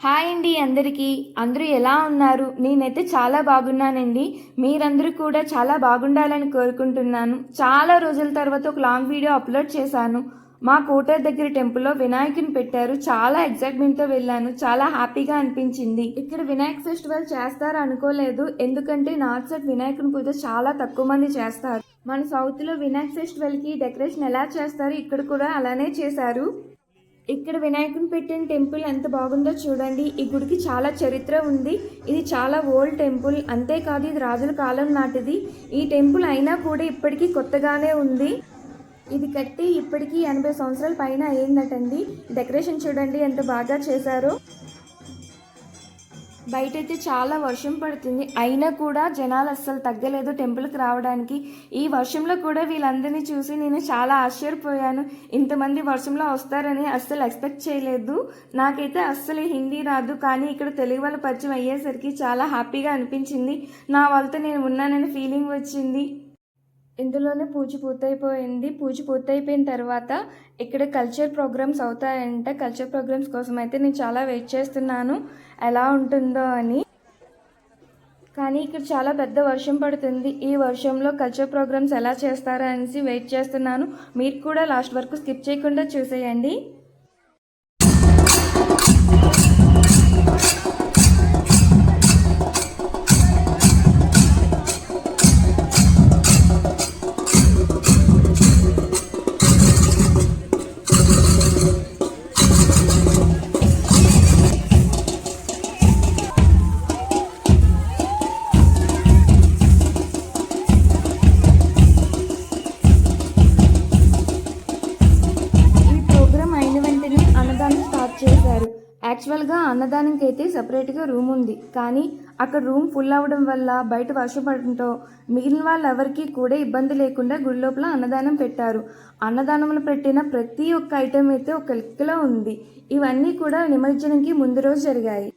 Hi అండి అందరికీ. అందరూ ఎలా ఉన్నారు? నేనైతే చాలా బాగున్నానండి. మీరందరూ కూడా చాలా బాగుండాలని కోరుకుంటున్నాను. చాలా రోజుల తర్వాత ఒక లాంగ్ వీడియో అప్లోడ్ చేశాను. మా కోటర్ దగ్గర టెంపుల్లో వినాయకుని పెట్టారు. చాలా ఎగ్జైట్మెంట్తో వెళ్ళాను. చాలా హ్యాపీగా అనిపించింది. ఇక్కడ వినాయక ఫెస్టివల్ చేస్తారు అనుకోలేదు. ఎందుకంటే నార్త్ సైడ్ వినాయకుని పూజ చాలా తక్కువ మంది చేస్తారు. మన సౌత్లో వినాయక ఫెస్టివల్కి డెకరేషన్ ఎలా చేస్తారు? ఇక్కడ కూడా అలానే చేశారు. ఇక్కడ వినాయకుని పెట్టిన టెంపుల్ ఎంత బాగుందో చూడండి. ఈ గుడికి చాలా చరిత్ర ఉంది. ఇది చాలా ఓల్డ్ టెంపుల్. అంతేకాదు ఇది రాజుల కాలం నాటిది. ఈ టెంపుల్ అయినా కూడా ఇప్పటికీ కొత్తగానే ఉంది. ఇది కట్టి ఇప్పటికీ ఎనభై సంవత్సరాల పైన అయిందటండి. డెకరేషన్ చూడండి ఎంత బాగా చేశారో. బయట అయితే చాలా వర్షం పడుతుంది. అయినా కూడా జనాలు అస్సలు తగ్గలేదు టెంపుల్కి రావడానికి. ఈ వర్షంలో కూడా వీళ్ళందరినీ చూసి నేను చాలా ఆశ్చర్యపోయాను. ఇంతమంది వర్షంలో వస్తారని అస్సలు ఎక్స్పెక్ట్ చేయలేదు. నాకైతే అస్సలు హిందీ రాదు. కానీ ఇక్కడ తెలుగు వాళ్ళ పరిచయం అయ్యేసరికి చాలా హ్యాపీగా అనిపించింది. నా వాళ్ళతో నేను ఉన్నానని ఫీలింగ్ వచ్చింది. ఇందులోనే పూజ పూర్తయిపోయింది. పూజ పూర్తయిపోయిన తర్వాత ఇక్కడ కల్చర్ ప్రోగ్రామ్స్ అవుతాయంట. కల్చర్ ప్రోగ్రామ్స్ కోసం అయితే నేను చాలా వెయిట్ చేస్తున్నాను. ఎలా ఉంటుందో అని. కానీ ఇక్కడ చాలా పెద్ద వర్షం పడుతుంది. ఈ వర్షంలో కల్చర్ ప్రోగ్రామ్స్ ఎలా చేస్తారా అనేసి వెయిట్ చేస్తున్నాను. మీరు కూడా లాస్ట్ వరకు స్కిప్ చేయకుండా చూసేయండి. యాక్చువల్గా అన్నదానంకి అయితే సపరేట్గా రూమ్ ఉంది కానీ అక్కడ రూమ్ ఫుల్ అవ్వడం వల్ల బయట వర్షం పడటంతో మిగిలిన వాళ్ళు కూడా ఇబ్బంది లేకుండా గుడి లోపల అన్నదానం పెట్టారు. అన్నదానంలో పెట్టిన ప్రతి ఒక్క ఐటెం అయితే ఒక లెక్కలో ఉంది. ఇవన్నీ కూడా నిమజ్జనంకి ముందు రోజు జరిగాయి.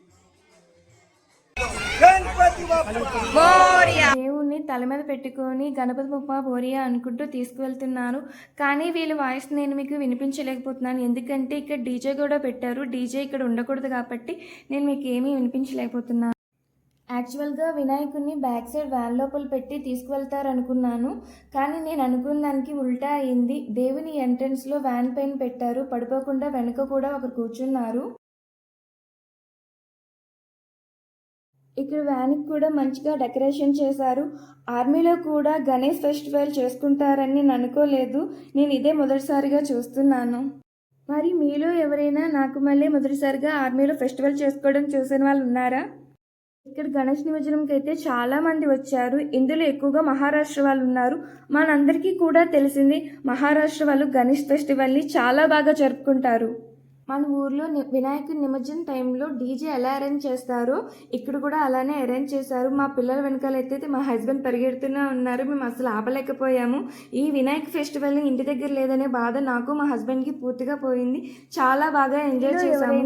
దేవుణ్ణి తల మీద పెట్టుకొని గణపతి బొప్ప బోరియా అనుకుంటూ తీసుకువెళ్తున్నాను కానీ వీళ్ళ వాయిస్ నేను మీకు వినిపించలేకపోతున్నాను. ఎందుకంటే ఇక్కడ డీజే కూడా పెట్టారు. డీజే ఇక్కడ ఉండకూడదు కాబట్టి నేను మీకు ఏమీ వినిపించలేకపోతున్నాను. యాక్చువల్గా వినాయకుడిని బ్యాక్ సైడ్ వ్యాన్ లోపల పెట్టి తీసుకువెళ్తారనుకున్నాను. కానీ నేను అనుకున్న దానికి ఉల్టా అయింది. దేవుని ఎంట్రన్స్లో వ్యాన్ పైన పెట్టారు. పడిపోకుండా వెనుక కూడా ఒకరు కూర్చున్నారు. ఇక్కడ వ్యాన్కి కూడా మంచిగా డెకరేషన్ చేశారు. ఆర్మీలో కూడా గణేష్ ఫెస్టివల్ చేసుకుంటారని నేను అనుకోలేదు. నేను ఇదే మొదటిసారిగా చూస్తున్నాను. మరి మీలో ఎవరైనా నాకు మళ్ళీ మొదటిసారిగా ఆర్మీలో ఫెస్టివల్ చేసుకోవడం చూసిన వాళ్ళు ఉన్నారా? ఇక్కడ గణేష్ నిమజ్జనంకి అయితే చాలా మంది వచ్చారు. ఇందులో ఎక్కువగా మహారాష్ట్ర వాళ్ళు ఉన్నారు. మనందరికీ కూడా తెలిసింది మహారాష్ట్ర వాళ్ళు గణేష్ ఫెస్టివల్ని చాలా బాగా జరుపుకుంటారు. మన ఊర్లో వినాయకుడి నిమజ్జనం టైంలో డీజే ఎలా అరేంజ్ చేస్తారో? ఇక్కడ కూడా అలానే అరేంజ్ చేశారు. మా పిల్లల వెనకాల అయితే మా హస్బెండ్ పరిగెడుతూనే ఉన్నారు. మేము అసలు ఆపలేకపోయాము. ఈ వినాయక ఫెస్టివల్ ఇంటి దగ్గర లేదనే బాధ నాకు మా హస్బెండ్కి పూర్తిగా పోయింది. చాలా బాగా ఎంజాయ్ చేసాము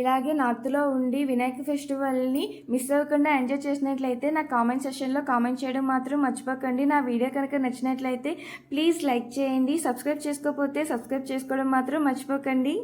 ఇలాగే నార్త్లో ఉండి వినాయక ఫెస్టివల్ని మిస్ అవ్వకుండా ఎంజాయ్ చేసినట్లయితే నా కామెంట్ సెషన్లో కామెంట్ చేయడం మాత్రం మర్చిపోకండి. నా వీడియో కనుక నచ్చినట్లయితే ప్లీజ్ లైక్ చేయండి. సబ్స్క్రైబ్ చేసుకోకపోతే సబ్స్క్రైబ్ చేసుకోవడం మాత్రం మర్చిపోకండి.